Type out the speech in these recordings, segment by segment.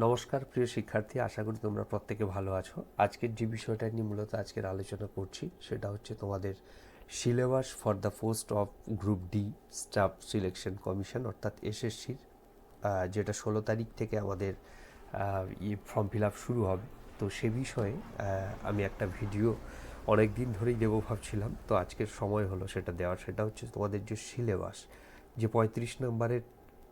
নমস্কার, প্রিয় শিক্ষার্থী, আশা করি তোমরা প্রত্যেকে ভালো আছো। আজকের যে বিষয়টা নিয়ে মূলত আজকের আলোচনা করছি, সেটা হচ্ছে তোমাদের syllabus for the post of group D staff selection commission, অর্থাৎ এসএসসির যেটা ষোলো তারিখ থেকে আমাদের ফর্ম ফিল আপ শুরু হবে। তো সে বিষয়ে আমি একটা ভিডিও অনেক দিন ধরেই দেবো ভাবছিলাম। তো আজকের সময় হলো সেটা দেওয়ার। সেটা হচ্ছে তোমাদের যে সিলেবাস, যে পঁয়ত্রিশ নম্বরের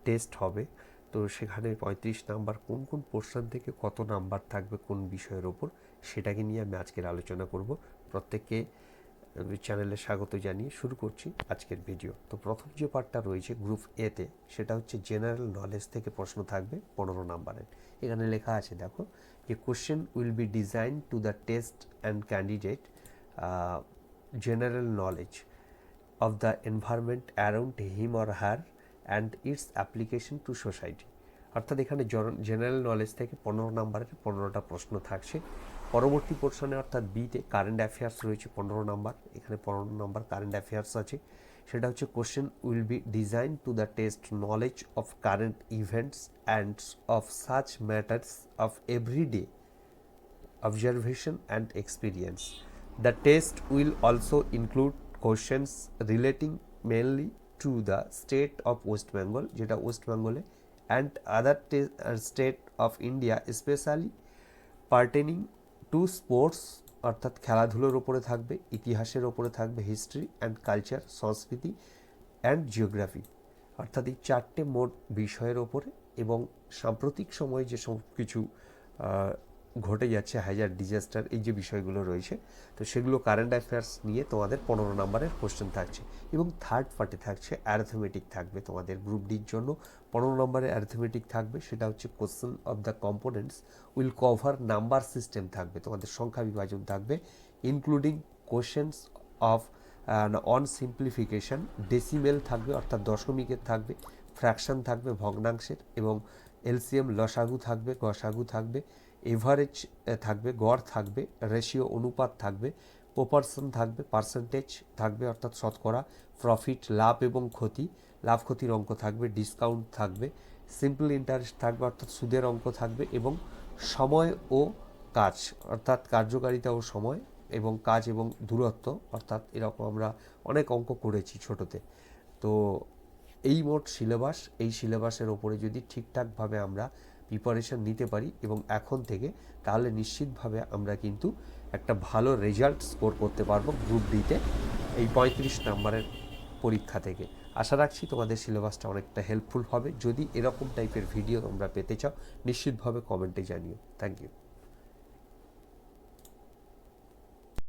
টেস্ট হবে তো সেখানে পঁয়ত্রিশ নাম্বার কোন কোন পোর্শন থেকে কত নাম্বার থাকবে কোন বিষয়ের ওপর সেটাকে নিয়ে আমি আজকের আলোচনা করব। প্রত্যেককে চ্যানেলে স্বাগত জানিয়ে শুরু করছি আজকের ভিডিও তো প্রথম যে পার্টটা রয়েছে গ্রুপ এতে সেটা হচ্ছে জেনারেল নলেজ থেকে প্রশ্ন থাকবে পনেরো নাম্বারের। এখানে লেখা আছে, দেখো, যে question will be design to the test and candidate general knowledge of the environment around him or her and its application to society. অর্থাৎ এখানে জেনারেল নলেজ থেকে পনেরো নাম্বারের পনেরোটা প্রশ্ন থাকছে। পরবর্তী পোর্শনে অর্থাৎ বিতে কারেন্ট অ্যাফেয়ার্স রয়েছে পনেরো নাম্বার। এখানে পনেরো নাম্বার কারেন্ট অ্যাফেয়ার্স আছে। সেটা হচ্ছে question will be design to the test knowledge of current events and of such matters of everyday observation and experience. The test will also include questions relating mainly to the state of West Bengal, যেটা West বেঙ্গলে te- uh, state of India, especially pertaining to sports অর্থাৎ খেলাধুলোর ওপরে থাকবে ইতিহাসের ওপরে থাকবে history and culture সংস্কৃতি অ্যান্ড জিওগ্রাফি অর্থাৎ এই চারটে মোট বিষয়ের ওপরে এবং সাম্প্রতিক সময়ে যে সব কিছু ঘটে যাচ্ছে হাইজার ডিজাস্টার এই যে বিষয়গুলো রয়েছে, তো সেগুলো কারেন্ট অ্যাফেয়ার্স নিয়ে তোমাদের পনেরো নম্বরের কোশ্চেন থাকছে এবং থার্ড পার্টে থাকছে অ্যারিথমেটিক থাকবে তোমাদের গ্রুপ ডির জন্য। পনেরো নম্বরে অ্যারিথমেটিক থাকবে, সেটা হচ্ছে question of the components will cover number system থাকবে, তোমাদের সংখ্যা বিভাজন থাকবে including questions of on simplification decimal থাকবে, অর্থাৎ দশমিকের থাকবে ফ্র্যাকশন থাকবে, ভগ্নাংশের এবং এলসিএম লসাগু থাকবে, গসাগু থাকবে এভারেজ থাকবে, গড় থাকবে রেশিও অনুপাত থাকবে প্রপারশন থাকবে পার্সেন্টেজ থাকবে, অর্থাৎ শতকরা প্রফিট লাভ এবং ক্ষতি, লাভ ক্ষতির অঙ্ক থাকবে ডিসকাউন্ট থাকবে সিম্পল ইন্টারেস্ট থাকবে, অর্থাৎ সুদের অঙ্ক থাকবে এবং সময় ও কাজ, অর্থাৎ কার্যকারিতা ও সময় এবং কাজ এবং দূরত্ব, অর্থাৎ এরকম আমরা অনেক অঙ্ক করেছি ছোটোতে। তো এই মোট সিলেবাস এই সিলেবাসের ওপরে যদি ঠিকঠাকভাবে আমরা প্রিপারেশন নিতে পারি এবং এখন থেকে তাহলে নিশ্চিতভাবে আমরা কিন্তু একটা ভালো রেজাল্ট স্কোর করতে পারব গ্রুপ ডিতে এই পঁয়ত্রিশ নাম্বারের পরীক্ষা থেকে। আশা রাখছি তোমাদের সিলেবাসটা অনেকটা হেল্পফুল হবে। যদি এরকম টাইপের ভিডিও তোমরা পেতে চাও, নিশ্চিতভাবে কমেন্টে জানিও। Thank you